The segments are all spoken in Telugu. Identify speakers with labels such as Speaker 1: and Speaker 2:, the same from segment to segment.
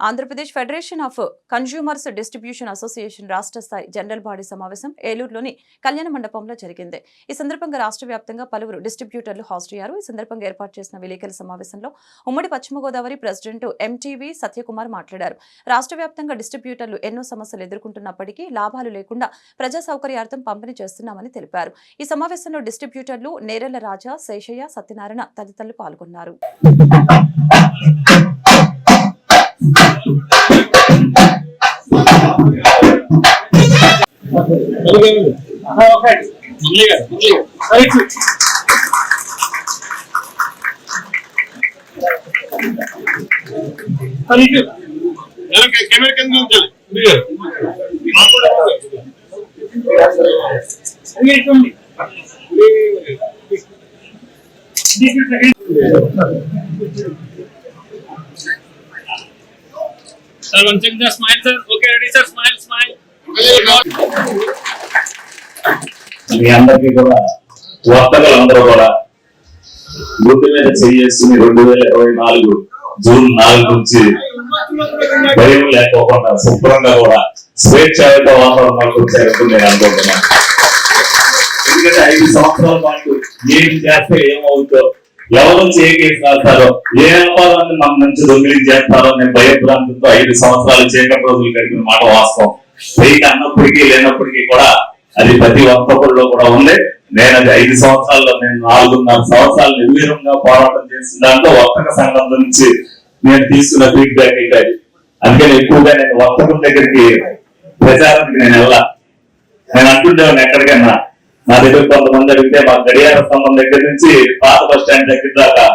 Speaker 1: Andhra Pradesh federation of consumers distribution association రాష్ట్ర స్థాయి జనరల్ బాడీ సమావేశం ఏలూరులోని కళ్యాణ మండపంలో జరిగింది. ఈ సందర్భంగా రాష్ట్ర వ్యాప్తంగా పలువురు డిస్ట్రిబ్యూటర్లు హాజరయ్యారు. ఈ సందర్భంగా ఏర్పాటు చేసిన విలేకరుల సమావేశంలో ఉమ్మడి పశ్చిమ గోదావరి ప్రెసిడెంట్ ఎంటీవీ సత్యకుమార్ మాట్లాడారు. రాష్ట్ర వ్యాప్తంగా డిస్ట్రిబ్యూటర్లు ఎన్నో సమస్యలు ఎదుర్కొంటున్నప్పటికీ లాభాలు లేకుండా ప్రజా సౌకర్యార్థం పంపిణీ చేస్తున్నామని తెలిపారు. ఈ సమావేశంలో డిస్ట్రిబ్యూటర్లు నేరెల రాజా శేషయ్య సత్యనారాయణ తదితరులు పాల్గొన్నారు.
Speaker 2: కెమెరా కింద ఉంచాలి
Speaker 3: Sir, one check the smile, sir. Okay, ready, sir. Smile, smile.
Speaker 4: మీ అందరికీ కూడా వర్తకులందరూ కూడా గుడ్డు మీద చేసి రెండు వేల ఇరవై నాలుగు జూన్ నాలుగు నుంచి భయం లేకోకుండా శుభ్రంగా కూడా స్వేచ్ఛాయుత వాతావరణంలోకి నేను అనుకుంటున్నాను ఎందుకంటే ఐదు సంవత్సరాల పాటు ఏం చేస్తే ఏమవుతుందో ఎవరు నుంచి ఏ రాస్తారో ఏ వ్యాపారాన్ని మన నుంచి దొంగిలి చేస్తారో నేను భయభ్రాంతితో ఐదు సంవత్సరాలు చీకటి రోజులు గడిపిన మాట వాస్తవం. పైకి అన్నప్పటికీ లేనప్పటికీ కూడా అది ప్రతి ఒక్కరిలో కూడా ఉంది. నేను అది ఐదు సంవత్సరాల్లో నేను నాలుగున్నర సంవత్సరాలు నిర్వీరంగా పోరాటం చేసిన దాంట్లో వర్తక సంఘం నుంచి నేను తీసుకున్న ఫీడ్బ్యాక్ అయితే అది అందుకని ఎక్కువగా నేను వర్తకం దగ్గరికి ప్రచారానికి నేను వెళ్ళా. నేను అంటుండేవాడిని ఎక్కడికైనా నా దగ్గర కొంతమంది అడిగితే మా గడియార స్తంభం దగ్గర నుంచి పాత బస్ స్టాండ్ దగ్గర దాకా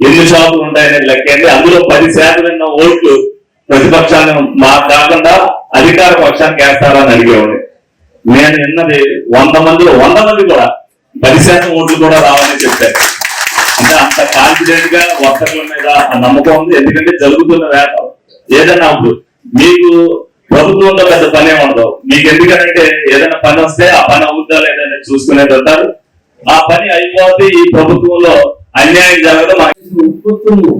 Speaker 4: ఎన్ని షాపులు ఉంటాయనేది లెక్కండి అందులో పది శాతం ఉన్న ఓట్లు ప్రతిపక్షాన్ని మా కాకుండా అధికార పక్షానికి వేస్తారని అడిగేవాడు నేను విన్నది వంద మందిలో వంద మంది కూడా పది శాతం ఓట్లు కూడా రావాలని చెప్పారు. అంటే అంత కాన్ఫిడెంట్గా వర్తకుల మీద నమ్మకం ఉంది. ఎందుకంటే జరుగుతున్న వ్యాపారం. ఏదైనా అప్పుడు మీకు ప్రభుత్వంలో పెద్ద పని ఏమి ఉండదు. మీకు ఎందుకంటే ఏదైనా పని వస్తే ఆ పని అవుద్దా లేదని చూసుకునేది ఉంటారు ఆ పని అయిపోతే ఈ ప్రభుత్వంలో అన్యాయం జరగడం
Speaker 5: ఉత్పత్తులను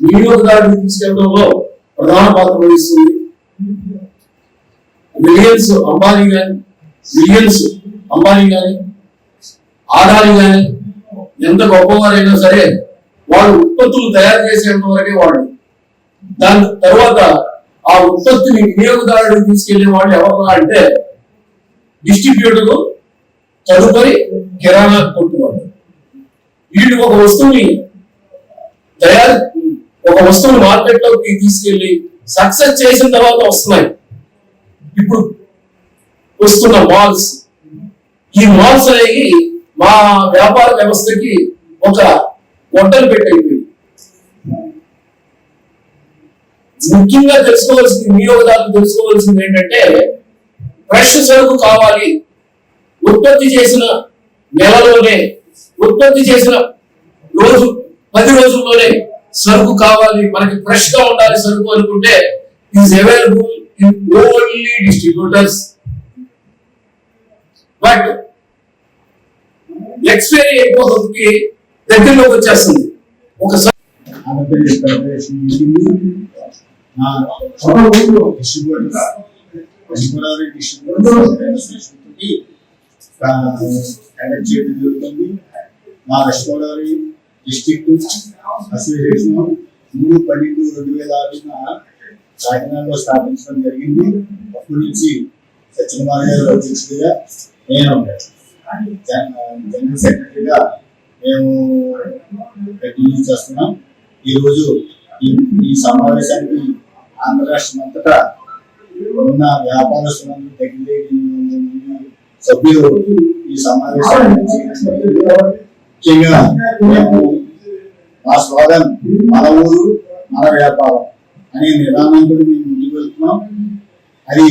Speaker 5: వినియోగదారుడికి తీసుకెళ్ళడంలో ప్రధాన పాత్ర వహిస్తుంది. మిలియన్స్ అంబానీ కానీ మిలియన్స్ అంబానీ కానీ ఆడాలి కానీ ఎంత గొప్పవారైనా సరే వాళ్ళు ఉత్పత్తులు తయారు చేసేంత వరకే వాళ్ళు. దాని తర్వాత ఆ ఉత్పత్తిని వినియోగదారుడికి తీసుకెళ్ళే వాళ్ళు ఎవరు అంటే డిస్ట్రిబ్యూటర్ తదుపరి కిరాణా కొట్టువాడు వీళ్ళు ఒక వస్తువుని తయారు ఒక వస్తువుని మార్కెట్లోకి తీసుకెళ్ళి సక్సెస్ చేసిన తర్వాత వస్తున్నాయి. ఇప్పుడు వస్తున్న మాల్స్ ఈ మాల్స్ అనేవి మా వ్యాపార వ్యవస్థకి ఒక గొడ్డలు పెట్టయిపోయింది ముఖ్యంగా తెలుసుకోవాల్సింది వినియోగదారులు తెలుసుకోవాల్సింది ఏంటంటే ఫ్రెష్ సరుకు కావాలి. ఉత్పత్తి చేసిన నెలలోనే ఉత్పత్తి చేసిన రోజు పది రోజుల్లోనే సరుకు కావాలి మనకి ఫ్రెష్గా ఉండాలి సరుకు అనుకుంటే is available in only distributors but expiry అయిపోతుంది దగ్గరలోకి వచ్చేస్తుంది. ఒకసారి
Speaker 6: డిస్ట్రిబ్యూటర్ డిస్ట్రిబ్యూటర్ అసోసియేషన్కి కండక్ట్ చేయడం జరుగుతుంది. మా వెస్ట్ గోదావరి డిస్ట్రిక్ట్ అసోసియేషన్ మూడు పన్నెండు రెండు వేల ఆరున కాకినాడలో స్థాపించడం జరిగింది. అప్పటి నుంచి సత్యకుమార్ గారు అధ్యక్షుడిగా నేను జనరల్ సెక్రటరీగా మేము కంటిన్యూ చేస్తున్నాం. ఈరోజు ఈ ఈ సమావేశానికి ఆంధ్ర రాష్ట్రం అంతటా ఉన్న వ్యాపారస్తులందరూ సభ్యులు ఈ సమావేశానికి ముఖ్యంగా మేము మా స్లోగన్ మన ఊరు మన వ్యాపారం అనే నిదానంతో మేము ముందుకు వెళ్తున్నాం. అది